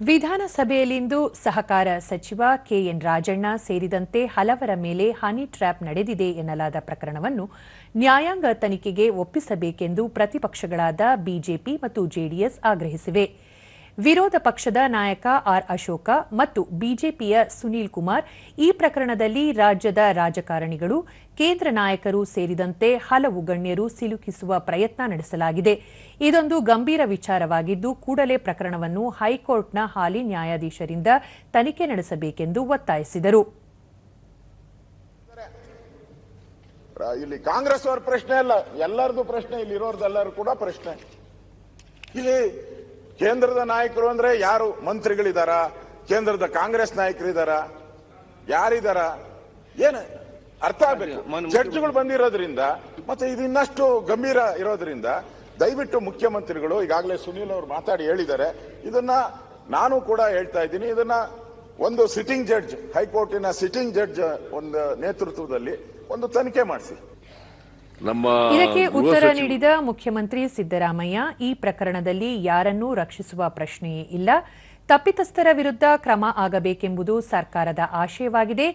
ವಿಧಾನಸಭೆಯಲ್ಲಿಂದು ಸಹಕಾರ ಸಚಿವ ಕೆಎನ್ ರಾಜಣ್ಣ ಸೇರಿದಂತೆ ಹಲವರ ಮೇಲೆ ಹನಿ ಟ್ರ್ಯಾಪ್ ನಡೆದಿದೆ ಎನ್ನಲಾದ ಪ್ರಕರಣವನ್ನು ನ್ಯಾಯಾಂಗ ತನಿಖೆಗೆ ಒಪ್ಪಿಸಬೇಕೆಂದು ಪ್ರತಿಪಕ್ಷಗಳಾದ ಬಿಜೆಪಿ ಮತ್ತು ಜೆಡಿಎಸ್ ಆಗ್ರಹಿಸಿವೆ. ವಿರೋಧ ಪಕ್ಷದ ನಾಯಕ ಆರ್ ಅಶೋಕ ಮತ್ತು ಬಿಜೆಪಿಯ ಸುನೀಲ್ ಕುಮಾರ್ ಈ ಪ್ರಕರಣದಲ್ಲಿ ರಾಜ್ಯದ ರಾಜಕಾರಣಿಗಳು ಕೇಂದ್ರ ನಾಯಕರು ಸೇರಿದಂತೆ ಹಲವು ಗಣ್ಯರು ಸಿಲುಕಿಸುವ ಪ್ರಯತ್ನ ನಡೆಸಲಾಗಿದೆ. ಇದೊಂದು ಗಂಭೀರ ವಿಚಾರವಾಗಿದ್ದು ಕೂಡಲೇ ಪ್ರಕರಣವನ್ನು ಹೈಕೋರ್ಟ್ನ ಹಾಲಿ ನ್ಯಾಯಾಧೀಶರಿಂದ ತನಿಖೆ ನಡೆಸಬೇಕೆಂದು ಒತ್ತಾಯಿಸಿದರು. ಇಲ್ಲಿ ಕಾಂಗ್ರೆಸ್ ಅವ್ರ ಪ್ರಶ್ನೆ ಅಲ್ಲ ಎಲ್ಲರದು ಪ್ರಶ್ನೆ ಇಲ್ಲಿ ಇರೋರ್ದೆಲ್ಲರೂ ಕೂಡ ಪ್ರಶ್ನೆ. ಇಲ್ಲಿ ಕೇಂದ್ರದ ನಾಯಕರು ಅಂದ್ರೆ ಯಾರು? ಮಂತ್ರಿಗಳಿದಾರ? ಕೇಂದ್ರದ ಕಾಂಗ್ರೆಸ್ ನಾಯಕರಿದಾರ? ಯಾರಿದಾರ? ಏನು? ಅರ್ಥ ಆಗಬೇಕು. ಜಡ್ಜ್ಗಳು ಬಂದಿರೋದ್ರಿಂದ ಮತ್ತೆ ಇದು ಇನ್ನಷ್ಟು ಗಂಭೀರ ಇರೋದ್ರಿಂದ ದಯವಿಟ್ಟು ಮುಖ್ಯಮಂತ್ರಿಗಳು ಈಗಾಗಲೇ ಸುನೀಲ್ ಅವರು ಮಾತಾಡಿ ಹೇಳಿದ್ದಾರೆ ಇದನ್ನ ನಾನು ಕೂಡ ಹೇಳ್ತಾ ಇದ್ದೀನಿ. ಇದನ್ನ ಒಂದು ಸಿಟ್ಟಿಂಗ್ ಜಡ್ಜ್ ಹೈಕೋರ್ಟಿನ ಸಿಟ್ಟಿಂಗ್ ಜಡ್ಜ್ ಒಂದು ನೇತೃತ್ವದಲ್ಲಿ ಒಂದು ತನಿಖೆ ಮಾಡಿಸಿ. ಇದಕ್ಕೆ ಉತ್ತರ ನೀಡಿದ ಮುಖ್ಯಮಂತ್ರಿ ಸಿದ್ದರಾಮಯ್ಯ ಈ ಪ್ರಕರಣದಲ್ಲಿ ಯಾರನ್ನೂ ರಕ್ಷಿಸುವ ಪ್ರಶ್ನೆಯೇ ಇಲ್ಲ. ತಪ್ಪಿತಸ್ಥರ ವಿರುದ್ಧ ಕ್ರಮ ಆಗಬೇಕೆಂಬುದು ಸರ್ಕಾರದ ಆಶಯವಾಗಿದೆ.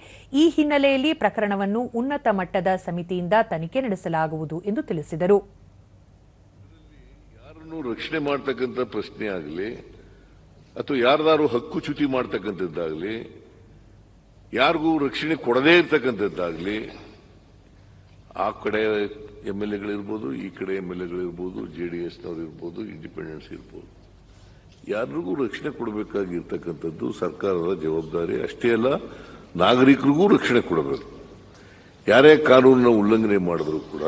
ಈ ಹಿನ್ನೆಲೆಯಲ್ಲಿ ಪ್ರಕರಣವನ್ನು ಉನ್ನತ ಮಟ್ಟದ ಸಮಿತಿಯಿಂದ ತನಿಖೆ ನಡೆಸಲಾಗುವುದು ಎಂದು ತಿಳಿಸಿದರು. ಯಾರನ್ನು ರಕ್ಷಣೆ ಮಾಡ್ತಕ್ಕಂಥ ಪ್ರಶ್ನೆ ಆಗಲಿ ಅಥವಾ ಯಾರದಾರು ಹಕ್ಕು ಚ್ಯುತಿ ಮಾಡ್ತಕ್ಕಂಥದ್ದಾಗಲಿ ಯಾರಿಗೂ ರಕ್ಷಣೆ ಕೊಡದೇ ಇರ್ತಕ್ಕಂಥದ್ದಾಗಲಿ ಆ ಕಡೆ ಎಂ ಎಲ್ ಎಗಳಿರ್ಬೋದು, ಈ ಕಡೆ ಎಂ ಎಲ್ ಎಗಳಿರ್ಬೋದು, ಜೆ ಡಿ ಎಸ್ನವ್ರು ಇರ್ಬೋದು, ಇಂಡಿಪೆಂಡೆನ್ಸ್ ಇರ್ಬೋದು. ಯಾರಿಗೂ ರಕ್ಷಣೆ ಕೊಡಬೇಕಾಗಿರ್ತಕ್ಕಂಥದ್ದು ಸರ್ಕಾರದ ಜವಾಬ್ದಾರಿ. ಅಷ್ಟೇ ಅಲ್ಲ, ನಾಗರಿಕರಿಗೂ ರಕ್ಷಣೆ ಕೊಡಬೇಕು. ಯಾರೇ ಕಾನೂನನ್ನ ಉಲ್ಲಂಘನೆ ಮಾಡಿದ್ರು ಕೂಡ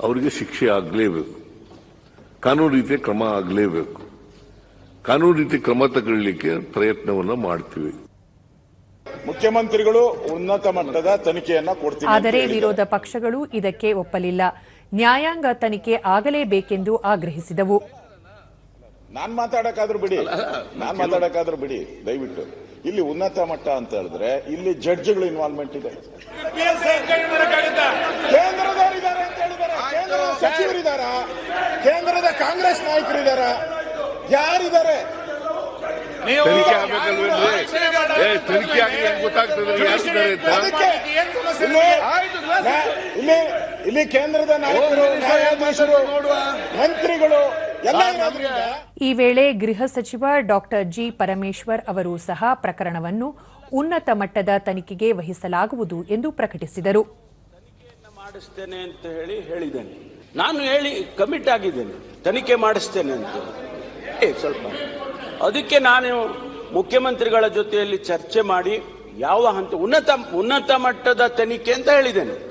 ಅವರಿಗೆ ಶಿಕ್ಷೆ ಆಗಲೇಬೇಕು. ಕಾನೂನು ರೀತಿಯ ಕ್ರಮ ಆಗಲೇಬೇಕು. ಕಾನೂನು ರೀತಿ ಕ್ರಮ ತಗೊಳ್ಳಿಕ್ಕೆ ಪ್ರಯತ್ನವನ್ನು ಮಾಡ್ತೀವಿ. ಮುಖ್ಯಮಂತ್ರಿಗಳು ಉನ್ನತ ಮಟ್ಟದ ತನಿಖೆಯನ್ನ ಕೊಡ್ತೀವಿ ಆದರೆ ವಿರೋಧ ಪಕ್ಷಗಳು ಇದಕ್ಕೆ ಒಪ್ಪಲಿಲ್ಲ. ನ್ಯಾಯಾಂಗ ತನಿಖೆ ಆಗಲೇಬೇಕೆಂದು ಆಗ್ರಹಿಸಿದವು. ನಾನ್ ಮಾತಾಡಕ್ಕಾದ್ರೂ ಬಿಡಿ. ನಾನ್ ಮಾತಾಡಕ್ಕಾದ್ರೂ ಬಿಡಿ. ದಯವಿಟ್ಟು. ಇಲ್ಲಿ ಉನ್ನತ ಮಟ್ಟ ಅಂತ ಹೇಳಿದ್ರೆ ಇಲ್ಲಿ ಜಡ್ಜ್ಗಳು ಇನ್ವಾಲ್ವ್ಮೆಂಟ್ ಇದೆ. ಕೇಂದ್ರದವರು ಇದ್ದಾರೆ ಅಂತ ಹೇಳಿದ್ದಾರೆ. ಕೇಂದ್ರದ ಸಚಿವರಿದಾರ ಕೇಂದ್ರದ ಕಾಂಗ್ರೆಸ್ ನಾಯಕರಿದಾರ ಯಾರಿದ್ದಾರೆ? ತನಿಖೆ ಆಗ್ಬೇಕಲ್ವೇನ್ರಿ ಏ ತನಿಖೆ ಆಗಿ ಹೆಂಗ್ ಗೊತ್ತಾಗ್ತದೆ ಯಾರಿದ್ದಾರೆ ಅಂತ? ಇಲ್ಲಿ ಇಲ್ಲಿ ಕೇಂದ್ರದ ನಾಯಕರು ನ್ಯಾಯಾಧೀಶರು ಮಂತ್ರಿಗಳು ಈ ವೇಳೆ ಗೃಹ ಸಚಿವ ಡಾಕ್ಟರ್ ಜಿ ಪರಮೇಶ್ವರ್ ಅವರು ಸಹ ಪ್ರಕರಣವನ್ನು ಉನ್ನತ ಮಟ್ಟದ ತನಿಖೆಗೆ ವಹಿಸಲಾಗುವುದು ಎಂದು ಪ್ರಕಟಿಸಿದರು. ಮಾಡಿಸ್ತೇನೆ ಅಂತ ಹೇಳಿ ಹೇಳಿದ್ದೇನೆ. ನಾನು ಹೇಳಿ ಕಮಿಟ್ ಆಗಿದ್ದೇನೆ. ತನಿಖೆ ಮಾಡಿಸ್ತೇನೆ ಅಂತ ಸ್ವಲ್ಪ. ಅದಕ್ಕೆ ನಾನು ಮುಖ್ಯಮಂತ್ರಿಗಳ ಜೊತೆಯಲ್ಲಿ ಚರ್ಚೆ ಮಾಡಿ ಯಾವ ಹಂತ ಉನ್ನತ ಉನ್ನತ ಮಟ್ಟದ ತನಿಖೆ ಅಂತ ಹೇಳಿದ್ದೇನೆ.